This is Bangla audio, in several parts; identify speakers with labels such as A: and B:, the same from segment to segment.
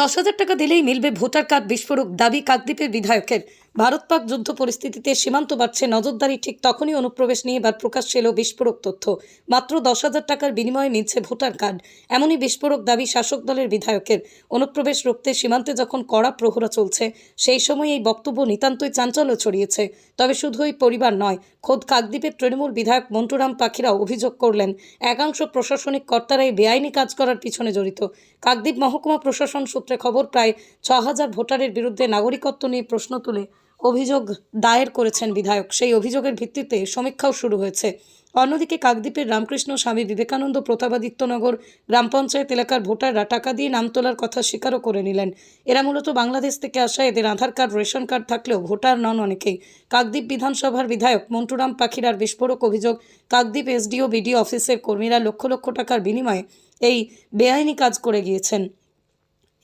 A: দশ হাজার টাকা দিলেই মিলবে ভোটার কার্ড বিস্ফোরক দাবি কাকদ্বীপের বিধায়কের। ভারত পাক যুদ্ধ পরিস্থিতিতে সীমান্ত বাড়ছে নজরদারি, ঠিক তখনই অনুপ্রবেশ নিয়ে এবার প্রকাশ্যে এলো বিস্ফোরক তথ্য। মাত্র দশ হাজার টাকার বিনিময়ে মিলছে ভোটার কার্ড। এমনই বিস্ফোরক দাবি শাসক দলের বিধায়কের। অনুপ্রবেশ রুখতে সীমান্তে যখন কড়া প্রহরা চলছে, সেই সময় এই বক্তব্য নিতান্তই চাঞ্চল্য ছড়িয়েছে। তবে শুধু ওই পরিবার নয়, খোদ কাকদ্বীপের তৃণমূল বিধায়ক মন্টুরাম পাখিরাও অভিযোগ করলেন, একাংশ প্রশাসনিক কর্তারাই বেআইনি কাজ করার পিছনে জড়িত। কাকদ্বীপ মহকুমা প্রশাসন খবর, প্রায় ছ হাজার ভোটারের বিরুদ্ধে নাগরিকত্ব নিয়ে প্রশ্ন তুলে অভিযোগ দায়ের করেছেন বিধায়ক। সেই অভিযোগের ভিত্তিতে সমীক্ষাও শুরু হয়েছে। অন্যদিকে কাকদ্বীপের রামকৃষ্ণ স্বামী বিবেকানন্দ প্রতাপাদিত্যনগর গ্রাম পঞ্চায়েত এলাকার ভোটাররা টাকা দিয়ে নাম তোলার কথা স্বীকারও করে নিলেন। এরা মূলত বাংলাদেশ থেকে আসা এদের আধার কার্ড, রেশন কার্ড থাকলেও ভোটার নন অনেকেই। কাকদ্বীপ বিধানসভার বিধায়ক মন্টুরাম পাখিরার বিস্ফোরক অভিযোগ, কাকদ্বীপ এসডিও, বিডিও অফিসের কর্মীরা লক্ষ লক্ষ টাকার বিনিময়ে এই বেআইনি কাজ করে গিয়েছেন।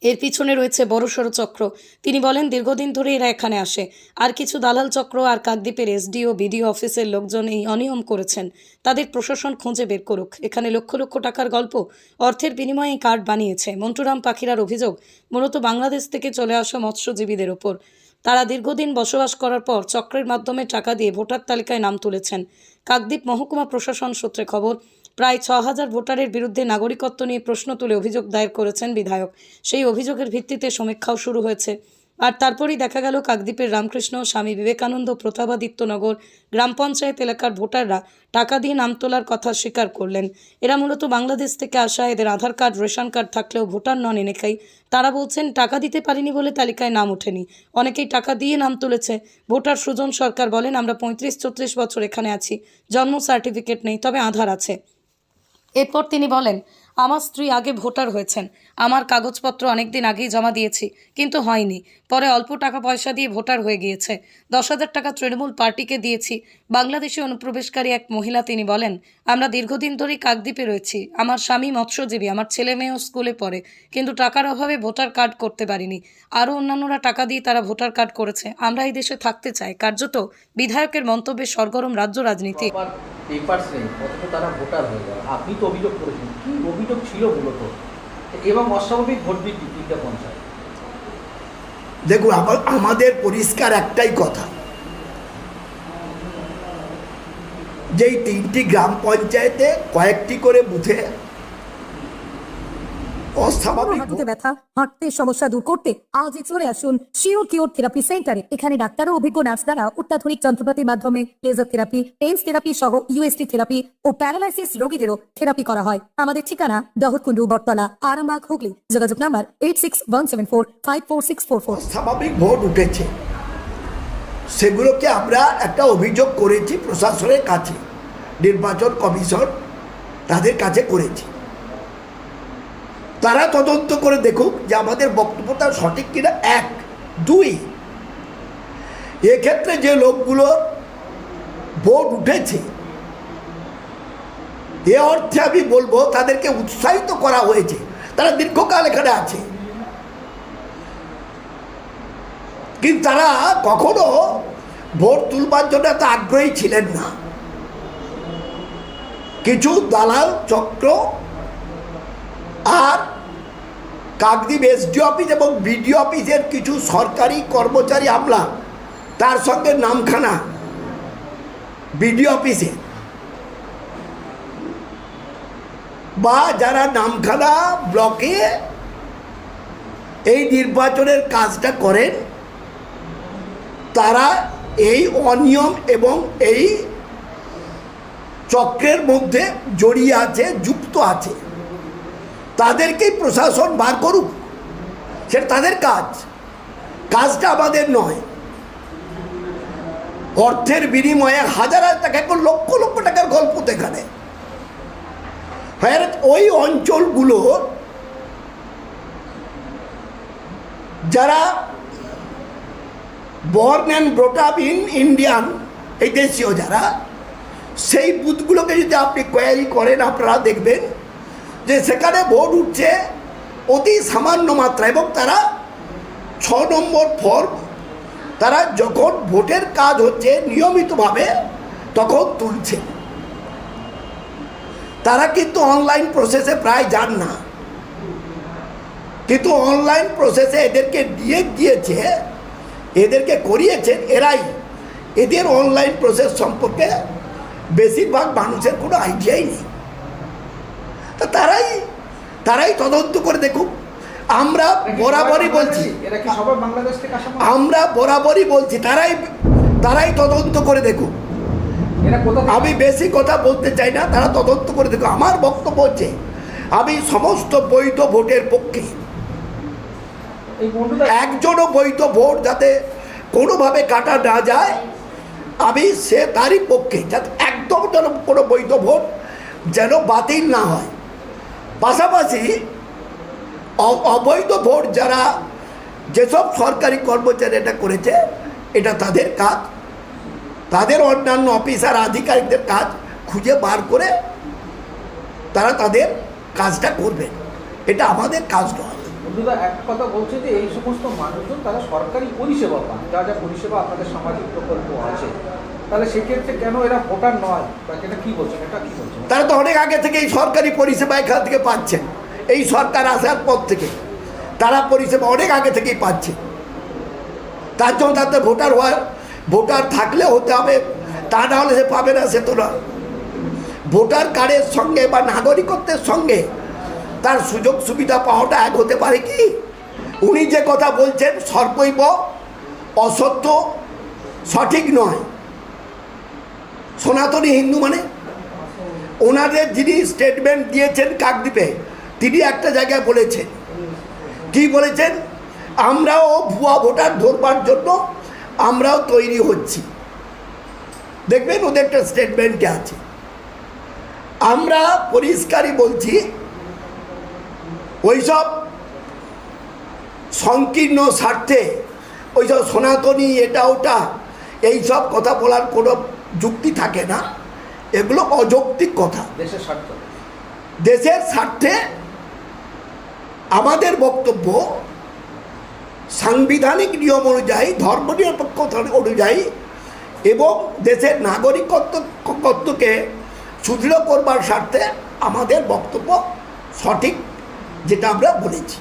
A: এর পিছনে রয়েছে বড়সড় চক্র। তিনি বলেন, দীর্ঘদিন ধরে এরা এখানে আসে। আর কিছু দালাল চক্র আর কাকদ্বীপের এসডিও, বিডিও অফিসের লোকজন এই অনিয়ম করেছেন। তাদের প্রশাসন খুঁজে বের করুক। এখানে লক্ষ লক্ষ টাকার গল্প। অর্থের বিনিময়ে কার্ড বানিয়েছে। মন্টুরাম পাখিরার অভিযোগ, মূলত বাংলাদেশ থেকে চলে আসা মৎস্যজীবীদের ওপর। তারা দীর্ঘদিন বসবাস করার পর চক্রের মাধ্যমে টাকা দিয়ে ভোটার তালিকায় নাম তুলেছেন। কাকদ্বীপ মহকুমা প্রশাসন সূত্রে খবর, প্রায় ছ হাজার ভোটারের বিরুদ্ধে নাগরিকত্ব নিয়ে প্রশ্ন তুলে অভিযোগ দায়ের করেছেন বিধায়ক। সেই অভিযোগের ভিত্তিতে সমীক্ষাও শুরু হয়েছে। আর তারপরেই দেখা গেল কাকদ্বীপের রামকৃষ্ণ, স্বামী বিবেকানন্দ, প্রতাপাদিত্যনগর, গ্রাম পঞ্চায়েত এলাকার ভোটাররা টাকা দিয়ে নাম তোলার কথা স্বীকার করলেন। এরা মূলত বাংলাদেশ থেকে আসা এদের আধার কার্ড, রেশন কার্ড থাকলেও ভোটার নন এনেকাই। তারা বলছেন, টাকা দিতে পারিনি বলে তালিকায় নাম ওঠেনি। অনেকেই টাকা দিয়ে নাম তুলেছে। ভোটার সুজন সরকার বলেন, আমরা পঁয়ত্রিশ, চৌত্রিশ বছর এখানে আছি। জন্ম সার্টিফিকেট নেই, তবে আধার আছে। এরপর তিনি বলেন, আমার স্ত্রী আগে ভোটার হয়েছেন। আমার কাগজপত্র অনেক দিন আগেই জমা দিয়েছি, কিন্তু হয়নি। পরে অল্প টাকা পয়সা দিয়ে ভোটার হয়ে গিয়েছে। দশ হাজার টাকা তৃণমূল পার্টিকে দিয়েছি। বাংলাদেশে অনুপ্রবেশকারী এক মহিলা তিনি বলেন, আমরা দীর্ঘদিন ধরেই কাকদ্বীপে রয়েছি। আমার স্বামী মৎস্যজীবী, আমার ছেলে মেয়েও স্কুলে পড়ে, কিন্তু টাকার অভাবে ভোটার কার্ড করতে পারিনি। আরও অন্যান্যরা টাকা দিয়ে তারা ভোটার কার্ড করেছে। আমরা এই দেশে থাকতে চাই। কার্যত বিধায়কের মন্তব্যে সরগরম রাজ্য রাজনীতি।
B: এবং অস্বাভাবিক ভোট বৃদ্ধি তিনটা পঞ্চায়েত।
C: দেখুন আমাদের পরিষ্কার একটাই কথা। যেই তিনটি গ্রাম পঞ্চায়েতে কয়েকটি করে বুথে অস্বাভাবিক।
D: হাঁটুতে ব্যথা হাঁটতে সমস্যা দূর করতে চলে আসুন শিওর কিওর থেরাপি সেন্টারে। এখানে ডাক্তার ও অভিজ্ঞ নার্স দ্বারা অত্যাধুনিক যন্ত্রপাতির মাধ্যমে লেজার থেরাপি টেন্স থেরাপি সহ ইউএসটি থেরাপি ও প্যারালাইসিস রোগীদেরও থেরাপি করা হয়। আমাদের ঠিকানা দহরকুন্ডু বটতলা আরামবাগ হুগলি। যোগাযোগ number eight six one seven four five four six four four
C: স্বাভাবিক ভোট উঠেছে। সেগুলোকে আমরা একটা অভিযোগ করেছি প্রশাসনের কাছে নির্বাচন কমিশন তাদের কাছে করেছি। তারা তদন্ত করে দেখুক যে আমাদের বক্তব্যটা সঠিক কিনা। এক। দুই, এক্ষেত্রে যে লোকগুলো ভোট উঠেছে, এ অর্থে আমি বলব তাদেরকে উৎসাহিত করা হয়েছে। তারা দীর্ঘকাল এখানে আছে। কিন্তু তারা কখনো ভোট তুলবার জন্য এত আগ্রহী ছিলেন না। কিছু দালাল চক্র আর কাকদ্বীপ এসডি অফিস এবং বিডিও অফিসের কিছু সরকারি কর্মচারী আমলা তার সঙ্গে নামখানা বিডিও অফিসে। বা যারা নামখানা ব্লকে এই নির্বাচনের কাজটা করেন, তারা এই অনিয়ম এবং এই চক্রের মধ্যে জড়িয়ে আছে, যুক্ত আছে। তাদেরকেই প্রশাসন বার করুক। সেটা তাদের কাজ। কাজটা আমাদের নয়। অর্থের বিনিময়ে হাজার হাজার টাকা, এখন লক্ষ লক্ষ টাকার গল্প তো এখানে। হ্যাঁ ওই অঞ্চলগুলো যারা born and brought up in Indian এই দেশীয় যারা, সেই বুথগুলোকে যদি আপনি কোয়ারি করেন, আপনারা দেখবেন যে সেখানে ভোট উঠছে অতি সামান্য মাত্রা এবং তারা ছ নম্বর ফর্ম, তারা যখন ভোটের কাজ হচ্ছে নিয়মিতভাবে তখন তুলছে। তারা কিন্তু অনলাইন প্রসেসে প্রায় যান না। কিন্তু অনলাইন প্রসেসে এদেরকে দিয়ে দিয়েছে, এদেরকে করিয়েছেন এরাই। এদের অনলাইন প্রসেস সম্পর্কে বেশিরভাগ মানুষের কোনো আইডিয়াই নেই। তারাই তারাই তদন্ত করে দেখুক। আমরা বরাবরই বলছি? আমরা বরাবরই বলছি তারাই তারাই তদন্ত করে দেখুক। আমি বেশি কথা বলতে চাই না তারা তদন্ত করে দেখুক। আমার বক্তব্য হচ্ছে আমি সমস্ত বৈধ ভোটের পক্ষে একজনও বৈধ ভোট যাতে কোনোভাবে কাটা না যায় আমি সে তারই পক্ষে যাতে একদম যেন কোনো বৈধ ভোট যেন বাতিল না হয়। পাশাপাশি অবৈধ ভোট যারা যেসব সরকারি কর্মচারী এটা করেছে, এটা তাদের কাজ। তাদের অন্যান্য অফিসার, আধিকারিকদের কাজ খুঁজে বার করে তারা তাদের কাজটা করবে। এটা আমাদের কাজ নয়।
B: বন্ধুরা একটা কথা বলছে যে এই সমস্ত মানুষজন তারা সরকারি পরিষেবা পান। যা যা পরিষেবা আপনাদের সামাজিক প্রকল্প আছে তাহলে এটা কি
C: তারা তো অনেক আগে থেকে এই সরকারি পরিষেবা এখান থেকে পাচ্ছেন। এই সরকার আসার পর থেকে তারা পরিষেবা অনেক আগে থেকেই পাচ্ছে। তার জন্য তাদের ভোটার হওয়ার ভোটার থাকলে হতে হবে। তা না হলে সে পাবে না, সে তো না ভোটার কার্ডের সঙ্গে বা নাগরিকত্বের সঙ্গে তার সুযোগ সুবিধা পাওয়াটা এক হতে পারে কি? উনি যে কথা বলছেন সর্বৈব অসত্য, সঠিক নয়। সনাতনী হিন্দু মানে? ওনাদের যিনি স্টেটমেন্ট দিয়েছেন কাকদ্বীপে, তিনি একটা জায়গায় বলেছেন। কি বলেছেন? আমরাও ভুয়া ভোটার ধরবার জন্য আমরাও তৈরি হচ্ছি। দেখবেন ওদের একটা স্টেটমেন্টে আছে। আমরা পরিষ্কারই বলছি, ওইসব সংকীর্ণ স্বার্থে, ওইসব সনাতনী এটা ওটা, এইসব কথা বলার কোনো যুক্তি থাকে না এগুলো অযৌক্তিক কথা।
B: দেশের স্বার্থ।
C: দেশের স্বার্থে আমাদের বক্তব্য সাংবিধানিক নিয়ম অনুযায়ী ধর্ম নিরপেক্ষতা অনুযায়ী এবং দেশের নাগরিকত্বকে সুদৃঢ় করবার স্বার্থে আমাদের বক্তব্য সঠিক যেটা আমরা বলেছি।